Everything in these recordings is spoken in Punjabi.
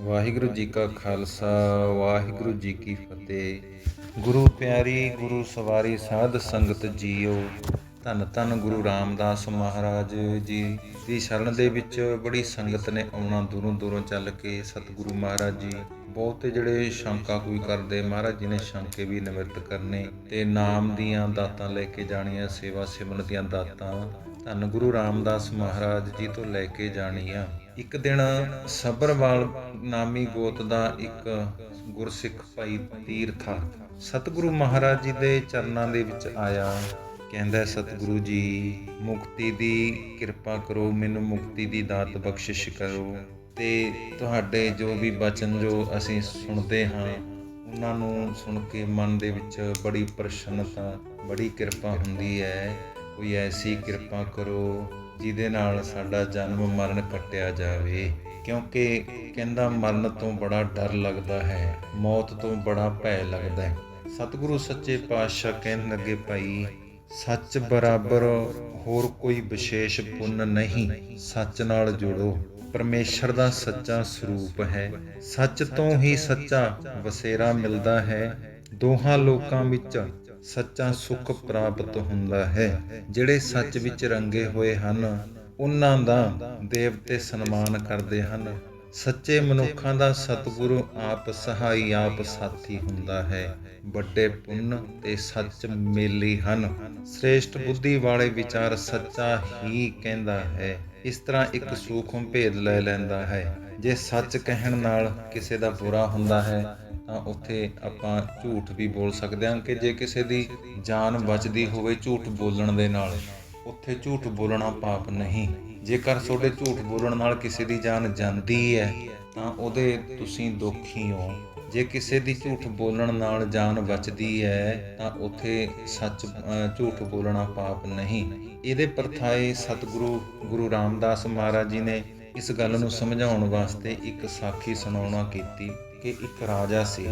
ਵਾਹਿਗੁਰੂ ਜੀ ਕਾ ਖਾਲਸਾ, ਵਾਹਿਗੁਰੂ ਜੀ ਕੀ ਫਤਿਹ। ਗੁਰੂ ਪਿਆਰੀ, ਗੁਰੂ ਸਵਾਰੀ ਸਾਧ ਸੰਗਤ ਜੀਓ, ਧੰਨ ਧੰਨ ਗੁਰੂ ਰਾਮਦਾਸ ਮਹਾਰਾਜ ਜੀ ਦੀ ਸ਼ਰਨ ਦੇ ਵਿੱਚ ਬੜੀ ਸੰਗਤ ਨੇ ਆਉਣਾ ਦੂਰੋਂ ਦੂਰੋਂ ਚੱਲ ਕੇ ਸਤਿਗੁਰੂ ਮਹਾਰਾਜ ਜੀ। ਬਹੁਤੇ ਜਿਹੜੇ ਸ਼ੰਕਾ ਕੋਈ ਕਰਦੇ, ਮਹਾਰਾਜ ਜੀ ਨੇ ਸ਼ੰਕੇ ਵੀ ਨਿਵਰਤ ਕਰਨੇ ਤੇ ਨਾਮ ਦੀਆਂ ਦਾਤਾਂ ਲੈ ਕੇ ਜਾਣੀਆਂ, ਸੇਵਾ ਸਿਮਰਨ ਦੀਆਂ ਦਾਤਾਂ। ਧੰਨ ਗੁਰੂ ਰਾਮਦਾਸ ਮਹਾਰਾਜ ਜੀ ਤੋਂ ਲੈ ਕੇ ਜਾਣੀਆਂ ਇੱਕ ਦਿਨ ਸਬਰਵਾਲ ਨਾਮੀ ਗੋਤ ਦਾ ਇੱਕ ਗੁਰਸਿੱਖ ਭਾਈ ਤੀਰਥਾ ਸਤਿਗੁਰੂ ਮਹਾਰਾਜ ਜੀ ਦੇ ਚਰਨਾਂ ਦੇ ਵਿੱਚ ਆਇਆ। ਕਹਿੰਦਾ, ਸਤਿਗੁਰੂ ਜੀ, ਮੁਕਤੀ ਦੀ ਕਿਰਪਾ ਕਰੋ, ਮੈਨੂੰ ਮੁਕਤੀ ਦੀ ਦਾਤ ਬਖਸ਼ਿਸ਼ ਕਰੋ। ਤੇ ਤੁਹਾਡੇ ਜੋ ਵੀ ਬਚਨ ਜੋ ਅਸੀਂ ਸੁਣਦੇ ਹਾਂ, ਉਹਨਾਂ ਨੂੰ ਸੁਣ ਕੇ ਮਨ ਦੇ ਵਿੱਚ ਬੜੀ ਪ੍ਰਸੰਨਤਾ, ਬੜੀ ਕਿਰਪਾ ਹੁੰਦੀ ਹੈ। ਕੋਈ ਐਸੀ ਕਿਰਪਾ ਕਰੋ ਜਿਹਦੇ ਨਾਲ ਸਾਡਾ ਜਨਮ ਮਰਨ ਕੱਟਿਆ ਜਾਵੇ। ਕਿਉਂਕਿ ਕਹਿੰਦਾ ਮਰਨ ਤੋਂ ਬੜਾ ਡਰ ਲੱਗਦਾ ਹੈ, ਮੌਤ ਤੋਂ ਬੜਾ ਭੈ ਲੱਗਦਾ ਹੈ। ਸਤਿਗੁਰੂ ਸੱਚੇ ਪਾਤਸ਼ਾਹ ਕਹਿਣ ਲੱਗੇ, ਭਾਈ, ਸੱਚ ਬਰਾਬਰ ਹੋਰ ਕੋਈ ਵਿਸ਼ੇਸ਼ ਪੁੰਨ ਨਹੀਂ। ਸੱਚ ਨਾਲ ਜੁੜੋ। ਪਰਮੇਸ਼ਰ ਦਾ ਸੱਚਾ ਸਰੂਪ ਹੈ। ਸੱਚ ਤੋਂ ਹੀ ਸੱਚਾ ਵਸੇਰਾ ਮਿਲਦਾ ਹੈ। ਦੋਹਾਂ ਲੋਕਾਂ ਵਿੱਚ ਸੱਚਾ ਸੁੱਖ ਪ੍ਰਾਪਤ ਹੁੰਦਾ ਹੈ। ਜਿਹੜੇ ਸੱਚ ਵਿੱਚ ਰੰਗੇ ਹੋਏ ਹਨ ਉਹਨਾਂ ਦਾ ਦੇਵਤੇ ਸਨਮਾਨ ਕਰਦੇ ਹਨ। ਸੱਚੇ ਮਨੁੱਖਾਂ ਦਾ ਸਤਿਗੁਰੂ ਆਪ ਸਹਾਈ ਆਪ ਸਾਥੀ ਹੁੰਦਾ ਹੈ। ਵੱਡੇ ਪੁੰਨ ਤੇ ਸੱਚ ਮੇਲੀ ਹਨ। ਸ੍ਰੇਸ਼ਟ ਬੁੱਧੀ ਵਾਲੇ ਵਿਚਾਰ ਸੱਚਾ ਹੀ ਕਹਿੰਦਾ ਹੈ। ਇਸ ਤਰ੍ਹਾਂ ਇੱਕ ਸੂਖਮ ਭੇਦ ਲੈ ਲੈਂਦਾ ਹੈ। ਜੇ ਸੱਚ ਕਹਿਣ ਨਾਲ ਕਿਸੇ ਦਾ ਬੁਰਾ ਹੁੰਦਾ ਹੈ। ਤਾਂ ਉੱਥੇ ਆਪਾਂ ਝੂਠ ਵੀ ਬੋਲ ਸਕਦੇ ਹਾਂ ਕਿ ਜੇ ਕਿਸੇ ਦੀ ਜਾਨ ਬਚਦੀ ਹੋਵੇ ਝੂਠ ਬੋਲਣ ਦੇ ਨਾਲ, ਉੱਥੇ ਝੂਠ ਬੋਲਣਾ ਪਾਪ ਨਹੀਂ। ਜੇਕਰ ਤੁਹਾਡੇ ਝੂਠ ਬੋਲਣ ਨਾਲ ਕਿਸੇ ਦੀ ਜਾਨ ਜਾਂਦੀ ਹੈ, ਤਾਂ ਉਹਦੇ ਤੁਸੀਂ ਦੋਖੀ ਹੋ। ਜੇ ਕਿਸੇ ਦੀ ਝੂਠ ਬੋਲਣ ਨਾਲ ਜਾਨ ਬਚਦੀ ਹੈ, ਤਾਂ ਉੱਥੇ ਸੱਚ ਝੂਠ ਬੋਲਣਾ ਪਾਪ ਨਹੀਂ। ਇਹਦੇ ਪਰਥਾਏ ਸਤਿਗੁਰੂ, ਗੁਰੂ ਰਾਮਦਾਸ ਮਹਾਰਾਜ ਜੀ ਨੇ ਇਸ ਗੱਲ ਨੂੰ ਸਮਝਾਉਣ ਵਾਸਤੇ ਇੱਕ ਸਾਖੀ ਸੁਣਾਉਣਾ ਕੀਤੀ। ਕਿ ਇੱਕ ਰਾਜਾ ਸੀ।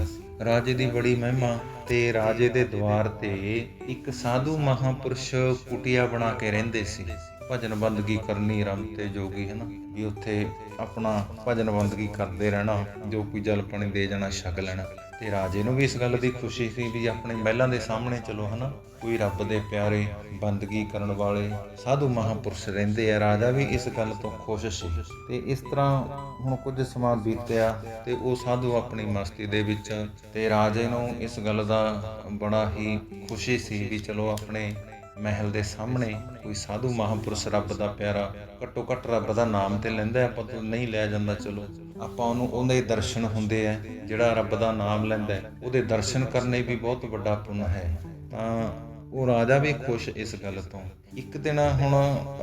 ਰਾਜੇ ਦੀ ਬੜੀ ਮਹਿਮਾ ਤੇ ਰਾਜੇ ਦੇ ਦਵਾਰ ਤੇ ਇੱਕ ਸਾਧੂ ਮਹਾਪੁਰਸ਼ ਕੁਟਿਆ ਬਣਾ ਕੇ ਰਹਿੰਦੇ ਸੀ। ਭਜਨ ਬੰਦਗੀ ਕਰਨੀ ਰਮ ਤੇ ਜੋਗੀ ਹੈ ਨਾ ਵੀ ਉੱਥੇ ਆਪਣਾ ਭਜਨ ਬੰਦਗੀ ਕਰਦੇ ਰਹਿਣਾ, ਜੋ ਕੋਈ ਜਲ ਪਾਣੀ ਦੇ ਜਾਣਾ, ਛਕ ਲੈਣਾ। ਤੇ ਰਾਜੇ ਨੂੰ ਵੀ ਇਸ ਗੱਲ ਦੀ ਖੁਸ਼ੀ ਸੀ ਵੀ ਆਪਣੇ ਮਹਿਲਾਂ ਦੇ ਸਾਹਮਣੇ ਚਲੋ, ਹਨਾ? ਕੋਈ ਰੱਬ ਦੇ ਪਿਆਰੇ ਬੰਦਗੀ ਕਰਨ ਵਾਲੇ ਸਾਧੂ ਮਹਾਪੁਰਸ਼ ਰਹਿੰਦੇ ਆ। ਰਾਜਾ ਵੀ ਇਸ ਗੱਲ ਤੋਂ ਖੁਸ਼ ਸੀ। ਤੇ ਇਸ ਤਰ੍ਹਾਂ ਹੁਣ ਕੁਝ ਸਮਾਂ ਬੀਤਿਆ ਤੇ ਉਹ ਸਾਧੂ ਆਪਣੀ ਮਸਤੀ ਦੇ ਵਿੱਚ ਤੇ ਰਾਜੇ ਨੂੰ ਇਸ ਗੱਲ ਦਾ ਬੜਾ ਹੀ ਖੁਸ਼ੀ ਸੀ ਵੀ ਚਲੋ ਆਪਣੇ ਮਹਿਲ ਦੇ ਸਾਹਮਣੇ ਕੋਈ ਸਾਧੂ ਮਹਾਂਪੁਰਸ਼ ਰੱਬ ਦਾ ਪਿਆਰਾ ਘੱਟੋ ਘੱਟ ਰੱਬ ਦਾ ਨਾਮ ਤੇ ਲੈਂਦਾ ਹੈ, ਆਪਾਂ ਤੋਂ ਨਹੀਂ ਲਿਆ ਜਾਂਦਾ ਚਲੋ। ਆਪਾਂ ਉਹਨੂੰ ਉਹਦੇ ਦਰਸ਼ਨ ਹੁੰਦੇ ਆ ਜਿਹੜਾ ਰੱਬ ਦਾ ਨਾਮ ਲੈਂਦਾ ਉਹਦੇ ਦਰਸ਼ਨ ਕਰਨੇ ਵੀ ਬਹੁਤ ਵੱਡਾ ਪੁੰਨ ਹੈ। ਤਾਂ ਉਹ ਰਾਜਾ ਵੀ ਖੁਸ਼ ਇਸ ਗੱਲ ਤੋਂ। ਇੱਕ ਦਿਨ ਹੁਣ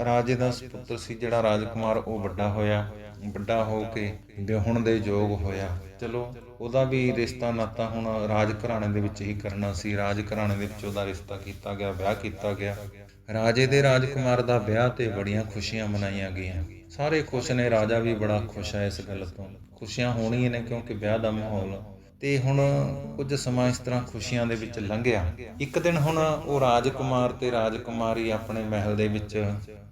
ਰਾਜੇ ਦਾ ਪੁੱਤਰ ਸੀ ਜਿਹੜਾ ਰਾਜਕੁਮਾਰ ਉਹ ਵੱਡਾ ਹੋਇਆ ਵੱਡਾ ਹੋ ਕੇ ਵਿਆਹਣ ਦੇ ਯੋਗ ਹੋਇਆ। ਚਲੋ, ਉਹਦਾ ਵੀ ਰਿਸ਼ਤਾ ਨਾਤਾ ਹੁਣ ਰਾਜ ਘਰਾਣੇ ਦੇ ਵਿੱਚ ਹੀ ਕਰਨਾ ਸੀ। ਰਾਜ ਘਰਾਣੇ ਦੇ ਵਿੱਚ ਉਹਦਾ ਰਿਸ਼ਤਾ ਕੀਤਾ ਗਿਆ, ਵਿਆਹ ਕੀਤਾ ਗਿਆ। ਰਾਜੇ ਦੇ ਰਾਜਕੁਮਾਰ ਦਾ ਵਿਆਹ ਤੇ ਬੜੀਆਂ ਖੁਸ਼ੀਆਂ ਮਨਾਈਆਂ ਗਈਆਂ। ਸਾਰੇ ਖੁਸ਼ ਨੇ, ਰਾਜਾ ਵੀ ਬੜਾ ਖੁਸ਼ ਹੈ ਇਸ ਗੱਲ ਤੋਂ। ਖੁਸ਼ੀਆਂ ਹੋਣੀਆਂ ਨੇ ਕਿਉਂਕਿ ਵਿਆਹ ਦਾ ਮਾਹੌਲ ਤੇ ਹੁਣ ਕੁਝ ਸਮਾਂ ਇਸ ਤਰ੍ਹਾਂ ਖੁਸ਼ੀਆਂ ਦੇ ਵਿੱਚ ਲੰਘਿਆ। ਇੱਕ ਦਿਨ ਹੁਣ ਉਹ ਰਾਜਕੁਮਾਰ ਤੇ ਰਾਜਕੁਮਾਰੀ ਆਪਣੇ ਮਹਿਲ ਦੇ ਵਿੱਚ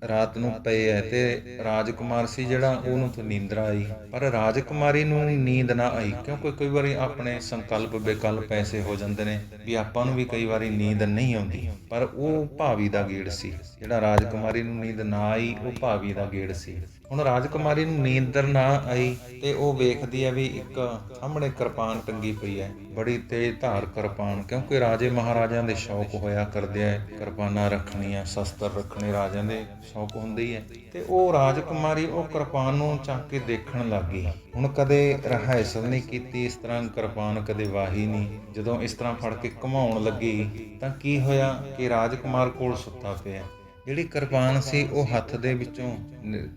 ਰਾਤ ਨੂੰ ਪਏ ਐ ਤੇ ਰਾਜਕੁਮਾਰ ਸੀ ਜਿਹੜਾ ਉਹਨੂੰ ਤਾਂ ਨੀਂਦਰਾ ਆਈ। ਪਰ ਰਾਜਕੁਮਾਰੀ ਨੂੰ ਨੀਂਦ ਨਾ ਆਈ ਕਿਉਂਕਿ ਕਈ ਵਾਰੀ ਆਪਣੇ ਸੰਕਲਪ ਵਿਕਲਪ ਐਸੇ ਹੋ ਜਾਂਦੇ ਨੇ ਵੀ ਆਪਾਂ ਨੂੰ ਵੀ ਕਈ ਵਾਰੀ ਨੀਂਦ ਨਹੀਂ ਆਉਂਦੀ। ਪਰ ਉਹ ਭਾਵੀ ਦਾ ਗੇੜ ਸੀ। ਜਿਹੜਾ ਰਾਜਕੁਮਾਰੀ ਨੂੰ ਨੀਂਦ ਨਾ ਆਈ, ਉਹ ਭਾਵੀ ਦਾ ਗੇੜ ਸੀ। ਹੁਣ ਰਾਜਕੁਮਾਰੀ ਨੂੰ ਨੀਂਦਰ ਨਾ ਆਈ ਤੇ ਉਹ ਵੇਖਦੀ ਹੈ ਵੀ ਇੱਕ ਸਾਹਮਣੇ ਕਿਰਪਾਨ ਟੰਗੀ ਪਈ ਹੈ। ਬੜੀ ਤੇਜ਼ ਧਾਰ ਕਿਰਪਾਨ, ਕਿਉਂਕਿ ਰਾਜੇ ਮਹਾਰਾਜਿਆਂ ਦੇ ਸ਼ੌਕ ਹੋਇਆ ਕਰਦੇ ਆ। ਕਿਰਪਾਨਾਂ ਰੱਖਣੀਆਂ, ਸ਼ਸਤਰ ਰੱਖਣੇ ਰਾਜਿਆਂ ਦੇ ਸ਼ੌਕ ਹੁੰਦੇ ਹੀ ਹੈ ਤੇ ਉਹ ਰਾਜਕੁਮਾਰੀ ਉਹ ਕਿਰਪਾਨ ਨੂੰ ਚੱਕ ਕੇ ਦੇਖਣ ਲੱਗ ਗਈ। ਹੁਣ ਕਦੇ ਰਹਿਸਲ ਨਹੀਂ ਕੀਤੀ, ਇਸ ਤਰ੍ਹਾਂ ਕਿਰਪਾਨ ਕਦੇ ਵਾਹੀ ਨਹੀਂ। ਜਦੋਂ ਇਸ ਤਰ੍ਹਾਂ ਫੜ ਕੇ ਘੁਮਾਉਣ ਲੱਗੀ, ਤਾਂ ਕੀ ਹੋਇਆ ਕਿ ਰਾਜਕੁਮਾਰ ਕੋਲ ਸੁੱਤਾ ਪਿਆ। ਜਿਹੜੀ ਕਿਰਪਾਨ ਸੀ ਉਹ ਹੱਥ ਦੇ ਵਿੱਚੋਂ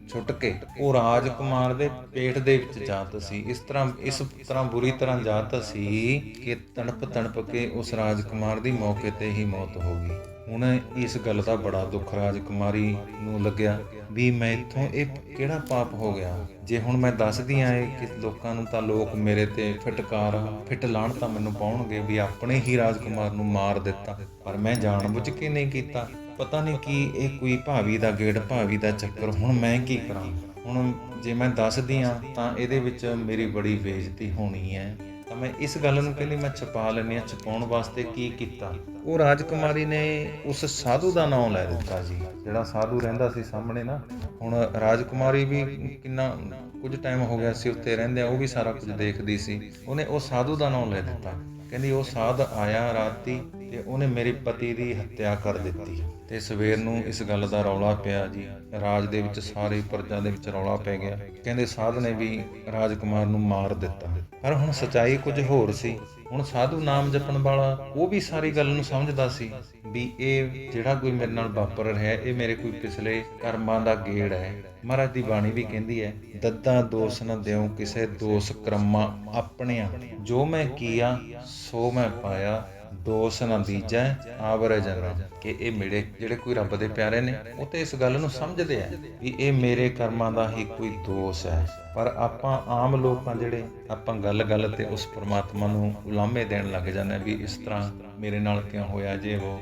ਛੁੱਟ ਕੇ, ਉਹ ਰਾਜਕੁਮਾਰ ਦੇ ਪੇਟ ਦੇ ਵਿੱਚ ਜਾਤ ਸੀ। ਇਸ ਤਰ੍ਹਾਂ ਇਸ ਤਰ੍ਹਾਂ ਬੁਰੀ ਤਰ੍ਹਾਂ ਜਾਤ ਸੀ ਕਿ ਤੜਪ ਤੜਪ ਕੇ ਉਸ ਰਾਜਕੁਮਾਰ ਦੀ ਮੌਕੇ ਤੇ ਹੀ ਮੌਤ ਹੋ ਗਈ। ਹੁਣ ਇਸ ਗੱਲ ਦਾ ਬੜਾ ਦੁੱਖ ਰਾਜਕੁਮਾਰੀ ਨੂੰ ਲੱਗਿਆ ਵੀ ਮੈਂ ਇੱਥੋਂ ਇਹ ਕਿਹੜਾ ਪਾਪ ਹੋ ਗਿਆ? ਜੇ ਹੁਣ ਮੈਂ ਦੱਸਦੀ ਆਂ ਇਹ ਕਿ ਲੋਕਾਂ ਨੂੰ ਤਾਂ ਲੋਕ ਮੇਰੇ ਤੇ ਫਟਕਾਰ, ਫਿੱਟ ਲਾਣ ਤਾਂ ਮੈਨੂੰ ਪਾਉਣਗੇ ਵੀ ਆਪਣੇ ਹੀ ਰਾਜਕੁਮਾਰ ਨੂੰ ਮਾਰ ਦਿੱਤਾ, ਪਰ ਮੈਂ ਜਾਣ ਜਾਣਬੁੱਝ ਕੇ ਨਹੀਂ ਕੀਤਾ। ਪਤਾ ਨਹੀਂ ਕੀ ਇਹ ਕੋਈ ਭਾਵੀ ਦਾ ਗੇੜ ਭਾਵੀ ਦਾ ਚੱਕਰ। ਹੁਣ ਮੈਂ ਕੀ ਕਰਾਂ? ਹੁਣ ਜੇ ਮੈਂ ਦੱਸਦੀ ਆ ਤਾਂ ਇਹਦੇ ਵਿੱਚ ਮੇਰੀ ਬੜੀ ਬੇਇੱਜ਼ਤੀ ਹੋਣੀ ਹੈ। ਤਾਂ ਮੈਂ ਇਸ ਗੱਲ ਨੂੰ ਕਹਿੰਦੀ, ਮੈਂ ਛਪਾ ਲੈਂਦੀ ਆ ਛਪਾਉਣ ਵਾਸਤੇ ਕੀ ਕੀਤਾ? ਉਹ ਰਾਜਕੁਮਾਰੀ ਨੇ ਉਸ ਸਾਧੂ ਦਾ ਨਾਮ ਲੈ ਦਿੱਤਾ ਜੀ, ਜਿਹੜਾ ਸਾਧੂ ਰਹਿੰਦਾ ਸੀ ਸਾਹਮਣੇ ਨਾ। ਹੁਣ ਰਾਜਕੁਮਾਰੀ ਵੀ ਕਿੰਨਾ ਕੁਝ ਟਾਈਮ ਹੋ ਗਿਆ ਸੀ ਉੱਤੇ ਰਹਿੰਦੇ ਉਹ ਵੀ ਸਾਰਾ ਕੁਝ ਦੇਖਦੀ ਸੀ। ਉਹਨੇ ਉਹ ਸਾਧੂ ਦਾ ਨਾਮ ਲੈ ਦਿੱਤਾ। ਕਹਿੰਦੀ, ਉਹ ਸਾਧ ਆਇਆ ਰਾਤੀ ਤੇ ਉਹਨੇ ਮੇਰੇ ਪਤੀ ਦੀ ਹੱਤਿਆ ਕਰ ਦਿੱਤੀ। ਤੇ ਸਵੇਰ ਨੂੰ ਇਸ ਗੱਲ ਦਾ ਰੌਲਾ ਪਿਆ ਜੀ। ਰਾਜ ਦੇ ਵਿੱਚ ਸਾਰੇ ਪ੍ਰਜਾ ਦੇ ਵਿੱਚ ਰੌਲਾ ਪੈ ਗਿਆ। ਕਹਿੰਦੇ ਸਾਧ ਨੇ ਵੀ ਰਾਜਕੁਮਾਰ ਨੂੰ ਮਾਰ ਦਿੱਤਾ। ਪਰ ਹੁਣ ਸਚਾਈ ਕੁਝ ਹੋਰ ਸੀ। ਹੁਣ ਸਾਧੂ ਨਾਮ ਜਪਣ ਵਾਲਾ ਉਹ ਵੀ ਸਾਰੀ ਗੱਲ ਨੂੰ ਸਮਝਦਾ ਸੀ ਵੀ ਇਹ ਜਿਹੜਾ ਕੋਈ ਮੇਰੇ ਨਾਲ ਵਾਪਰ ਰਿਹਾ, ਇਹ ਮੇਰੇ ਕੋਈ ਪਿਛਲੇ ਕਰਮਾਂ ਦਾ ਗੇੜ ਹੈ। ਮਹਾਰਾਜ ਦੀ ਬਾਣੀ ਵੀ ਕਹਿੰਦੀ ਹੈ, ਦੱਦਾ ਦੋਸ ਨਾ ਦਿਓ, ਕਿਸੇ ਦੋਸ ਕਰਮਾਂ ਆਪਣਿਆਂ। ਜੋ ਮੈਂ ਕੀਆ, ਸੋ ਮੈਂ ਪਾਇਆ। ਦੋਸ ਨਾ ਦੀਜੈ ਆਵਰੇ ਜਨਾ ਕਿ ਇਹ ਮੇਰੇ ਜਿਹੜੇ ਕੋਈ ਰੱਬ ਦੇ ਪਿਆਰੇ ਨੇ, ਉਹ ਤੇ ਇਸ ਗੱਲ ਨੂੰ ਸਮਝਦੇ ਆ ਵੀ ਇਹ ਮੇਰੇ ਕਰਮਾਂ ਦਾ ਹੀ ਕੋਈ ਦੋਸ਼ ਹੈ। ਪਰ ਆਪਾਂ ਆਮ ਲੋਕ ਲੋਕਾਂ ਜਿਹੜੇ ਆਪਾਂ ਗੱਲ-ਗੱਲ ਤੇ ਉਸ ਪ੍ਰਮਾਤਮਾ ਨੂੰ ਉਲਾਮੇ ਦੇਣ ਲੱਗ ਜਾਂਦੇ ਵੀ ਇਸ ਤਰ੍ਹਾਂ ਮੇਰੇ ਨਾਲ ਕਿਉਂ ਹੋਇਆ ਜੇ ਉਹ,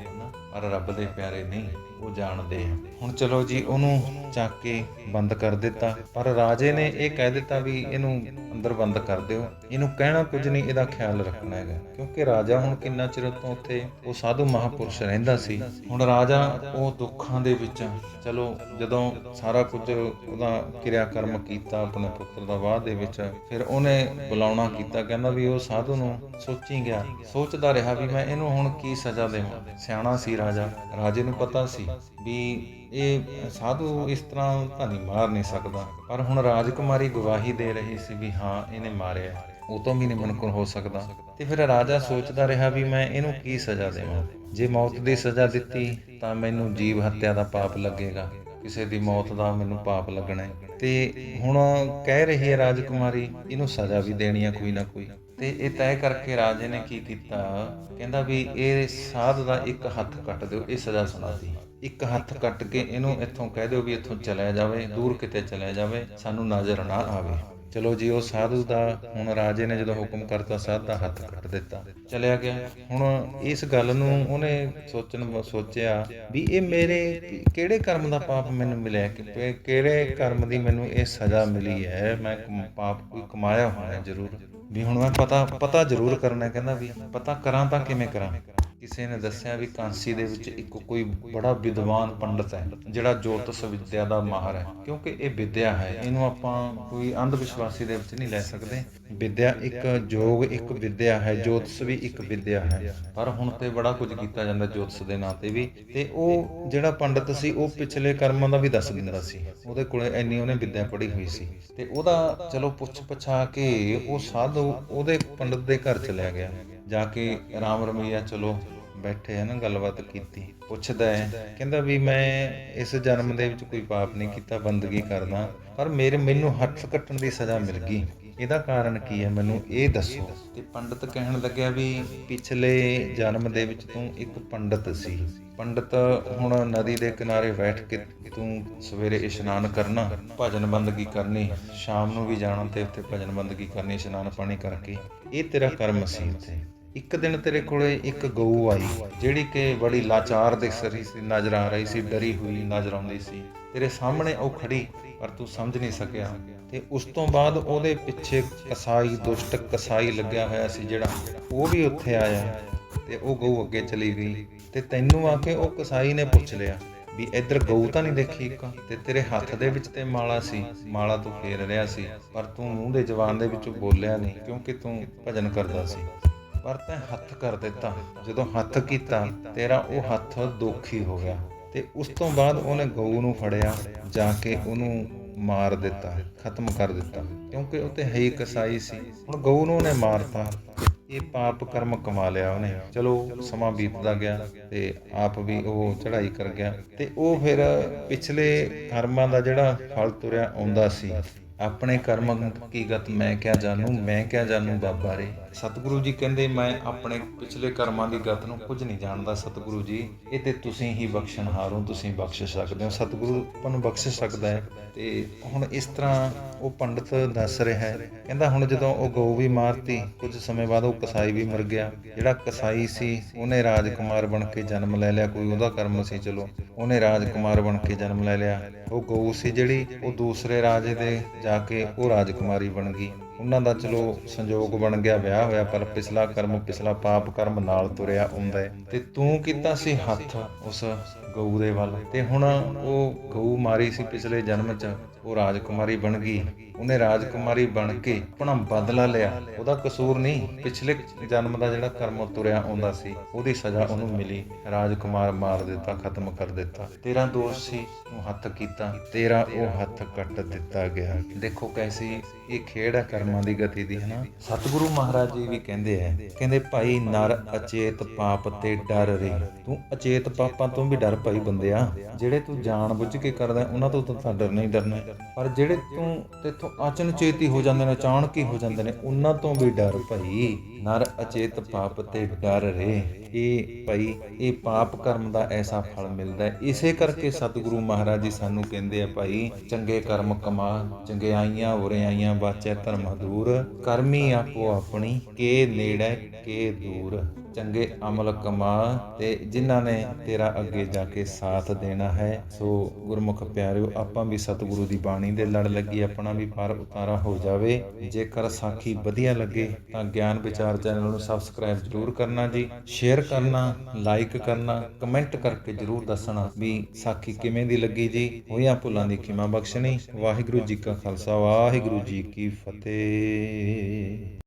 ਪਰ ਰੱਬ ਦੇ ਪਿਆਰੇ ਨਹੀਂ, ਉਹ ਜਾਣਦੇ ਆ। ਹੁਣ ਚਲੋ ਜੀ, ਉਹਨੂੰ ਚੱਕ ਕੇ ਬੰਦ ਕਰ ਦਿੱਤਾ। ਪਰ ਰਾਜੇ ਨੇ ਇਹ ਕਹਿ ਦਿੱਤਾ ਵੀ ਇਹਨੂੰ ਅੰਦਰ ਬੰਦ ਕਰ ਦਿਓ। ਇਹਨੂੰ ਕਹਿਣਾ ਕੁਝ ਨਹੀਂ, ਇਹਦਾ ਖਿਆਲ ਰੱਖਣਾ ਹੈਗਾ। ਕਿਉਂਕਿ ਰਾਜਾ ਹੁਣ ਕਿੰਨਾ ਚਿਰ ਤੋਂ ਉੱਥੇ ਉਹ ਸਾਧੂ ਮਹਾਪੁਰਸ਼ ਰਹਿੰਦਾ ਸੀ। ਹੁਣ ਰਾਜਾ ਉਹ ਦੁੱਖਾਂ ਦੇ ਵਿੱਚ ਚਲੋ, ਜਦੋਂ ਸਾਰਾ ਕੁਝ ਉਹਦਾ ਕਿਰਿਆ ਕਰਮ ਕੀਤਾ, ਆਪਣੇ ਪੁੱਤਰ ਦਾ ਬਾਅਦ ਦੇ ਵਿੱਚ, ਫਿਰ ਉਹਨੇ ਬੁਲਾਉਣਾ ਕੀਤਾ। ਕਹਿੰਦਾ ਵੀ ਉਹ ਸਾਧੂ ਨੂੰ ਸੋਚੀ ਗਿਆ। ਸੋਚਦਾ ਰਿਹਾ ਵੀ ਮੈਂ ਇਹਨੂੰ ਹੁਣ ਕੀ ਸਜ਼ਾ ਦੇਵਾਂ। ਸਿਆਣਾ ਸੀ ਰਾਜਾ। ਰਾਜੇ ਨੂੰ ਪਤਾ ਸੀ ਵੀ ਇਹ ਸਾਧੂ ਇਸ ਤਰ੍ਹਾਂ ਤਾਂ ਨਹੀਂ ਮਾਰ ਨਹੀਂ ਸਕਦਾ। ਪਰ ਹੁਣ ਰਾਜਕੁਮਾਰੀ ਗਵਾਹੀ ਦੇ ਰਹੀ ਸੀ ਵੀ ਹਾਂ, ਇਹਨੇ ਮਾਰਿਆ। ਉਹ ਤੋਂ ਵੀ ਨਹੀਂ ਮਨਕਰ ਹੋ ਸਕਦਾ। ਤੇ ਫਿਰ ਰਾਜਾ ਸੋਚਦਾ ਰਿਹਾ ਵੀ ਮੈਂ ਇਹਨੂੰ ਕੀ ਸਜ਼ਾ ਦੇਵਾਂ? ਜੇ ਮੌਤ ਦੀ ਸਜ਼ਾ ਦਿੱਤੀ, ਤਾਂ ਮੈਨੂੰ ਜੀਵ ਹੱਤਿਆ ਦਾ ਪਾਪ ਲੱਗੇਗਾ। ਕਿਸੇ ਦੀ ਮੌਤ ਦਾ ਮੈਨੂੰ ਪਾਪ ਲੱਗਣਾ ਹੈ। ਤੇ ਹੁਣ ਕਹਿ ਰਹੀ ਹੈ ਰਾਜਕੁਮਾਰੀ, ਇਹਨੂੰ ਸਜ਼ਾ ਵੀ ਦੇਣੀ ਆ ਕੋਈ ਨਾ ਕੋਈ। ਤੇ ਇਹ ਤੈਅ ਕਰਕੇ ਰਾਜੇ ਨੇ ਕੀ ਕੀਤਾ? ਕਹਿੰਦਾ ਵੀ ਇਹ ਸਾਧ ਦਾ ਇੱਕ ਹੱਥ ਕੱਟ ਦਿਓ, ਇਹ ਸਜ਼ਾ ਸੁਣਾਤੀ। ਇੱਕ ਹੱਥ ਕੱਟ ਕੇ ਇਹਨੂੰ ਇੱਥੋਂ ਕਹਿ ਦਿਓ ਵੀ ਇੱਥੋਂ ਚਲਿਆ ਜਾਵੇ, ਦੂਰ ਕਿਤੇ ਚਲਿਆ ਜਾਵੇ, ਸਾਨੂੰ ਨਜ਼ਰ ਨਾ ਆਵੇ। ਚਲੋ ਜੀ, ਉਹ ਸਾਧੂ ਦਾ ਹੁਣ ਰਾਜੇ ਨੇ ਜਦੋਂ ਹੁਕਮ ਕਰਤਾ, ਸਾਧ ਦਾ ਹੱਥ ਕੱਟ ਦਿੱਤਾ, ਚਲਿਆ ਗਿਆ। ਹੁਣ ਇਸ ਗੱਲ ਨੂੰ ਉਹਨੇ ਸੋਚਣ ਸੋਚਿਆ ਵੀ ਇਹ ਮੇਰੇ ਕਿਹੜੇ ਕਰਮ ਦਾ ਪਾਪ ਮੈਨੂੰ ਮਿਲਿਆ? ਕਿ ਕਿਹੜੇ ਕਰਮ ਦੀ ਮੈਨੂੰ ਇਹ ਸਜ਼ਾ ਮਿਲੀ ਹੈ? ਮੈਂ ਪਾਪ ਕੋਈ ਕਮਾਇਆ ਹੋਇਆ ਜ਼ਰੂਰ। ਵੀ ਹੁਣ ਮੈਂ ਪਤਾ ਪਤਾ ਜ਼ਰੂਰ ਕਰਨਾ ਕਹਿੰਦਾ ਵੀ ਪਤਾ ਕਰਾਂ ਤਾਂ ਕਿਵੇਂ ਕਰਾਂ? ਕਿਸੇ ਨੇ ਦੱਸਿਆ ਵੀ ਕਾਂਸੀ ਦੇ ਵਿੱਚ ਇੱਕ ਕੋਈ ਬੜਾ ਵਿਦਵਾਨ ਪੰਡਤ ਹੈ, ਜਿਹੜਾ ਜੋਤਿਸ਼ ਵਿਦਿਆ ਦਾ ਮਾਹਰ ਹੈ। ਕਿਉਂਕਿ ਇਹ ਵਿਦਿਆ ਹੈ, ਇਹਨੂੰ ਆਪਾਂ ਕੋਈ ਅੰਧ ਵਿਸ਼ਵਾਸੀ ਦੇ ਵਿੱਚ ਨਹੀਂ ਲੈ ਸਕਦੇ। ਵਿਦਿਆ ਇੱਕ ਯੋਗ ਇੱਕ ਵਿਦਿਆ ਹੈ, ਜੋਤਿਸ਼ ਵੀ ਇੱਕ ਵਿਦਿਆ ਹੈ। ਪਰ ਹੁਣ ਤੇ ਬੜਾ ਕੁਝ ਕੀਤਾ ਜਾਂਦਾ ਜੋਤਿਸ਼ ਦੇ ਨਾਂ ਤੇ ਵੀ। ਤੇ ਉਹ ਜਿਹੜਾ ਪੰਡਤ ਸੀ, ਉਹ ਪਿਛਲੇ ਕਰਮਾਂ ਦਾ ਵੀ ਦੱਸ ਦਿੰਦਾ ਸੀ। ਉਹਦੇ ਕੋਲੇ ਇੰਨੀ ਉਹਨੇ ਵਿਦਿਆ ਪੜ੍ਹੀ ਹੋਈ ਸੀ। ਤੇ ਉਹਦਾ ਚਲੋ ਪੁੱਛ ਪਛਾ ਕੇ ਉਹ ਸਾਧੂ ਉਹਦੇ ਪੰਡਤ ਦੇ ਘਰ ਚਲਿਆ ਗਿਆ। ਜਾ ਕੇ ਰਾਮ ਰਮਈਆ, ਚਲੋ ਬੈਠੇ ਹਨ ਗੱਲਬਾਤ ਕੀਤੀ ਪੁੱਛਦਾ ਹੈ। ਕਹਿੰਦਾ ਵੀ ਮੈਂ ਇਸ ਜਨਮ ਦੇ ਵਿੱਚ ਕੋਈ ਪਾਪ ਨਹੀਂ ਕੀਤਾ ਬੰਦਗੀ ਕਰਦਾ। ਪਰ ਮੇਰੇ ਮੈਨੂੰ ਹੱਥ ਕੱਟਣ ਦੀ ਸਜ਼ਾ ਮਿਲ ਗਈ। ਇਹਦਾ ਕਾਰਨ ਕੀ ਹੈ? ਮੈਨੂੰ ਇਹ ਦੱਸੋ। ਤੇ ਪੰਡਤ ਕਹਿਣ ਲੱਗਿਆ ਵੀ ਪਿਛਲੇ ਜਨਮ ਦੇ ਵਿੱਚ ਤੂੰ ਇੱਕ ਪੰਡਤ ਸੀ। ਪੰਡਤ ਹੁਣ ਨਦੀ ਦੇ ਕਿਨਾਰੇ ਬੈਠ ਕੇ ਤੂੰ ਸਵੇਰੇ ਇਸ਼ਨਾਨ ਕਰਨਾ ਭਜਨ ਬੰਦਗੀ ਕਰਨੀ ਸ਼ਾਮ ਨੂੰ ਵੀ ਜਾਣਾ ਤੇ ਉੱਥੇ ਭਜਨ ਬੰਦਗੀ ਕਰਨੀ ਇਸ਼ਨਾਨ ਪਾਣੀ ਕਰਕੇ। ਇਹ ਤੇਰਾ ਕਰਮ ਸੀ ਉੱਥੇ ਇੱਕ ਦਿਨ ਤੇਰੇ ਕੋਲੇ ਇੱਕ ਗਊ ਆਈ, ਜਿਹੜੀ ਕਿ ਬੜੀ ਲਾਚਾਰ ਦਿਖ ਰਹੀ ਸੀ, ਨਜ਼ਰ ਆ ਰਹੀ ਸੀ, ਡਰੀ ਹੋਈ ਨਜ਼ਰ ਆਉਂਦੀ ਸੀ। ਤੇਰੇ ਸਾਹਮਣੇ ਉਹ ਖੜੀ, ਪਰ ਤੂੰ ਸਮਝ ਨਹੀਂ ਸਕਿਆ। ਤੇ ਉਸ ਤੋਂ ਬਾਅਦ ਉਹਦੇ ਪਿੱਛੇ ਕਸਾਈ, ਦੁਸ਼ਟ ਕਸਾਈ ਲੱਗਿਆ ਹੋਇਆ ਸੀ ਜਿਹੜਾ ਉਹ ਵੀ ਉੱਥੇ ਆਇਆ ਤੇ ਉਹ ਗਊ ਅੱਗੇ ਚਲੀ ਗਈ ਤੇ ਤੈਨੂੰ ਆ ਕੇ ਉਹ ਕਸਾਈ ਨੇ ਪੁੱਛ ਲਿਆ ਵੀ ਇੱਧਰ ਗਊ ਤਾਂ ਨਹੀਂ ਦੇਖੀ ਇੱਕ? ਤੇ ਤੇਰੇ ਹੱਥ ਦੇ ਵਿੱਚ ਤੇ ਮਾਲਾ ਸੀ, ਮਾਲਾ ਤੂੰ ਫੇਰ ਰਿਹਾ ਸੀ, ਪਰ ਤੂੰ ਮੂੰਹ ਦੇ ਜਵਾਨ ਦੇ ਵਿੱਚੋਂ ਬੋਲਿਆ ਨਹੀਂ, ਕਿਉਂਕਿ ਤੂੰ ਭਜਨ ਕਰਦਾ ਸੀ। ਪਰ ਤੈਂ ਹੱਥ ਕਰ ਦਿੱਤਾ। ਜਦੋਂ ਹੱਥ ਕੀਤਾ, ਤੇਰਾ ਉਹ ਹੱਥ ਦੋਖੀ ਹੋ ਗਿਆ। ਤੇ ਉਸ ਤੋਂ ਬਾਅਦ ਉਹਨੇ ਗਊ ਨੂੰ ਫੜਿਆ, ਜਾ ਕੇ ਉਹਨੂੰ ਮਾਰ ਦਿੱਤਾ, ਖਤਮ ਕਰ ਦਿੱਤਾ। ਕਿਉਂਕਿ ਉਹ ਤੇ ਹੈ ਹੀ ਕਸਾਈ ਸੀ। ਹੁਣ ਗਊ ਨੂੰ ਉਹਨੇ ਮਾਰਤਾ। ਇਹ ਪਾਪ ਕਰਮ ਕਮਾ ਲਿਆ ਉਹਨੇ। ਚਲੋ, ਸਮਾਂ ਬੀਤਦਾ ਗਿਆ ਤੇ ਆਪ ਵੀ ਉਹ ਚੜ੍ਹਾਈ ਕਰ ਗਿਆ। ਤੇ ਉਹ ਫਿਰ ਪਿਛਲੇ ਕਰਮਾਂ ਦਾ ਜਿਹੜਾ ਫਲ ਤੁਰਿਆ ਆਉਂਦਾ ਸੀ। ਆਪਣੇ ਕਰਮ ਕੀ ਗਤ ਮੈਂ ਕਿਆ ਜਾਣੂ, ਮੈਂ ਕਿਆ ਜਾਣੂ ਬਾਬਾ ਰੇ। ਸਤਿਗੁਰੂ ਜੀ ਕਹਿੰਦੇ, ਮੈਂ ਆਪਣੇ ਪਿਛਲੇ ਕਰਮਾਂ ਦੀ ਗਤ ਨੂੰ ਕੁਝ ਨਹੀਂ ਜਾਣਦਾ ਸਤਿਗੁਰੂ ਜੀ। ਇਹ ਤੇ ਤੁਸੀਂ ਹੀ ਬਖਸ਼ਣਹਾਰ ਹੋ ਤੁਸੀਂ ਬਖਸ਼ ਸਕਦੇ ਹੋ। ਸਤਿਗੁਰੂ ਆਪਾਂ ਨੂੰ ਬਖਸ਼ ਸਕਦਾ ਹੈ। ਤੇ ਹੁਣ ਇਸ ਤਰ੍ਹਾਂ ਉਹ ਪੰਡਤ ਦੱਸ ਰਿਹਾ ਹੈ। ਕਹਿੰਦਾ ਹੁਣ ਜਦੋਂ ਉਹ ਗਊ ਵੀ ਮਾਰਤੀ, ਕੁਝ ਸਮੇਂ ਬਾਅਦ ਉਹ ਕਸਾਈ ਵੀ ਮਰ ਗਿਆ। ਜਿਹੜਾ ਕਸਾਈ ਸੀ, ਉਹਨੇ ਰਾਜਕੁਮਾਰ ਬਣ ਕੇ ਜਨਮ ਲੈ ਲਿਆ। ਕੋਈ ਉਹਦਾ ਕਰਮ ਸੀ, ਚਲੋ। ਉਹਨੇ ਰਾਜਕੁਮਾਰ ਬਣ ਕੇ ਜਨਮ ਲੈ ਲਿਆ। ਉਹ ਗਊ ਸੀ ਜਿਹੜੀ, ਉਹ ਦੂਸਰੇ ਰਾਜੇ ਦੇ ਜਾ ਕੇ ਉਹ ਰਾਜਕੁਮਾਰੀ ਬਣ ਗਈ। ਉਹਨਾਂ ਦਾ ਚਲੋ ਸੰਜੋਗ ਬਣ ਗਿਆ, ਵਿਆਹ ਹੋਇਆ, ਪਰ ਪਿਛਲਾ ਕਰਮ, ਪਿਛਲਾ ਪਾਪ ਕਰਮ ਨਾਲ ਤੁਰਿਆ ਆਉਂਦਾ ਹੈ। ਤੇ ਤੂੰ ਕੀਤਾ ਸੀ ਹੱਥ ਉਸ ਗਊ ਦੇ ਵੱਲ। ਤੇ ਹੁਣ ਉਹ ਗਊ ਮਾਰੀ ਸੀ ਪਿਛਲੇ ਜਨਮ 'ਚ। ਉਹ ਰਾਜਕੁਮਾਰੀ ਬਣ ਗਈ। ਉਹਨੇ ਰਾਜਕੁਮਾਰੀ ਬਣ ਕੇ ਆਪਣਾ ਬਦਲਾ ਲਿਆ। ਉਹਦਾ ਕਸੂਰ ਨਹੀਂ, ਪਿਛਲੇ ਜਨਮ ਦਾ ਜਿਹੜਾ ਕਰਮ ਤੁਰਿਆ ਆਉਂਦਾ ਸੀ, ਉਹਦੀ ਸਜ਼ਾ ਉਹਨੂੰ ਮਿਲੀ। ਰਾਜਕੁਮਾਰ ਮਾਰ ਦਿੱਤਾ, ਖਤਮ ਕਰ ਦਿੱਤਾ। ਤੇਰਾ ਦੋਸ਼ ਸੀ, ਉਹ ਹੱਥ ਕੀਤਾ। ਤੇਰਾ ਉਹ ਹੱਥ ਕੱਟ ਦਿੱਤਾ ਗਿਆ। ਦੇਖੋ ਕੈਸੀ ਇਹ ਖੇਡ ਹੈ ਕਰਮਾਂ ਦੀ ਗਤੀ ਦੀ, ਹਨਾ? ਸਤਿਗੁਰੂ ਮਹਾਰਾਜ ਜੀ ਵੀ ਕਹਿੰਦੇ ਆ, ਕਹਿੰਦੇ, ਭਾਈ ਨਰ ਅਚੇਤ ਪਾਪ ਤੇ ਡਰ ਰੇ। ਤੂੰ ਅਚੇਤ ਪਾਪਾਂ ਤੋਂ ਵੀ ਡਰ ਭਾਈ ਬੰਦਿਆ। ਜਿਹੜੇ ਤੂੰ ਜਾਣ ਬੁੱਝ ਕੇ ਕਰਦਾ, ਉਹਨਾਂ ਤੋਂ ਤਾਂ ਡਰਨਾ ਹੀ ਡਰਨਾ ਪਰ ਜਿਹੜੇ ਤੂੰ ਤੇਥੋਂ ਅਚਨਚੇਤ ਹੀ ਹੋ ਜਾਂਦੇ ਨੇ, ਅਚਾਨਕ ਹੀ ਹੋ ਜਾਂਦੇ ਨੇ, ਉਹਨਾਂ ਤੋਂ ਵੀ ਡਰ ਭਾਈ, ਨਰ ਅਚੇਤ ਪਾਪ ਤੇ ਡਰ ਰੇ ਇਹ ਭਾਈ, ਇਹ ਪਾਪ ਕਰਮ ਦਾ ਐਸਾ ਫਲ ਮਿਲਦਾ ਇਸੇ ਕਰਕੇ ਸਤਿਗੁਰੂ ਮਹਾਰਾਜ ਜੀ ਸਾਨੂੰ ਕਹਿੰਦੇ ਆ ਭਾਈ, ਚੰਗੇ ਕਰਮ ਕਮਾ ਚੰਗਿਆਈਆਂ ਉਰਿਆਈਆਂ ਬਾਚੈ ਧਰਮ ਦੂਰ, ਕਰਮੀ ਆਪੋ ਆਪਣੀ, ਕੇ ਨੇੜੇ, ਕੇ ਦੂਰ। ਚੰਗੇ ਅਮਲ ਕਮਾ ਤੇ ਜਿਨ੍ਹਾਂ ਨੇ ਤੇਰਾ ਅੱਗੇ ਜਾ ਕੇ ਸਾਥ ਦੇਣਾ ਹੈ, ਸੋ ਗੁਰਮੁਖ ਪਿਆਰਿਓ, ਆਪਾਂ ਵੀ ਸਤਿਗੁਰੂ ਦੀ ਬਾਣੀ ਦੇ ਲੜ ਲੱਗੀ, ਆਪਣਾ ਵੀ ਪਰ ਉਤਾਰਾ ਹੋ ਜਾਵੇ। ਜੇਕਰ ਸਾਖੀ ਵਧੀਆ ਲੱਗੇ, ਤਾਂ ਗਿਆਨ ਵਿਚਾਰ ਚੈਨਲ ਨੂੰ ਸਬਸਕ੍ਰਾਈਬ ਜ਼ਰੂਰ ਕਰਨਾ ਜੀ। ਸ਼ੇਅਰ ਕਰਨਾ, ਲਾਈਕ ਕਰਨਾ, ਕਮੈਂਟ ਕਰਕੇ ਜ਼ਰੂਰ ਦੱਸਣਾ ਵੀ ਸਾਖੀ ਕਿਵੇਂ ਦੀ ਲੱਗੀ ਜੀ। ਹੋਈਆਂ ਭੁੱਲਾਂ ਦੀ ਖਿਮਾ ਬਖਸ਼ਣੀ। ਵਾਹਿਗੁਰੂ ਜੀ ਕਾ ਖਾਲਸਾ, ਵਾਹਿਗੁਰੂ ਜੀ ਕੀ ਫਤਿਹ।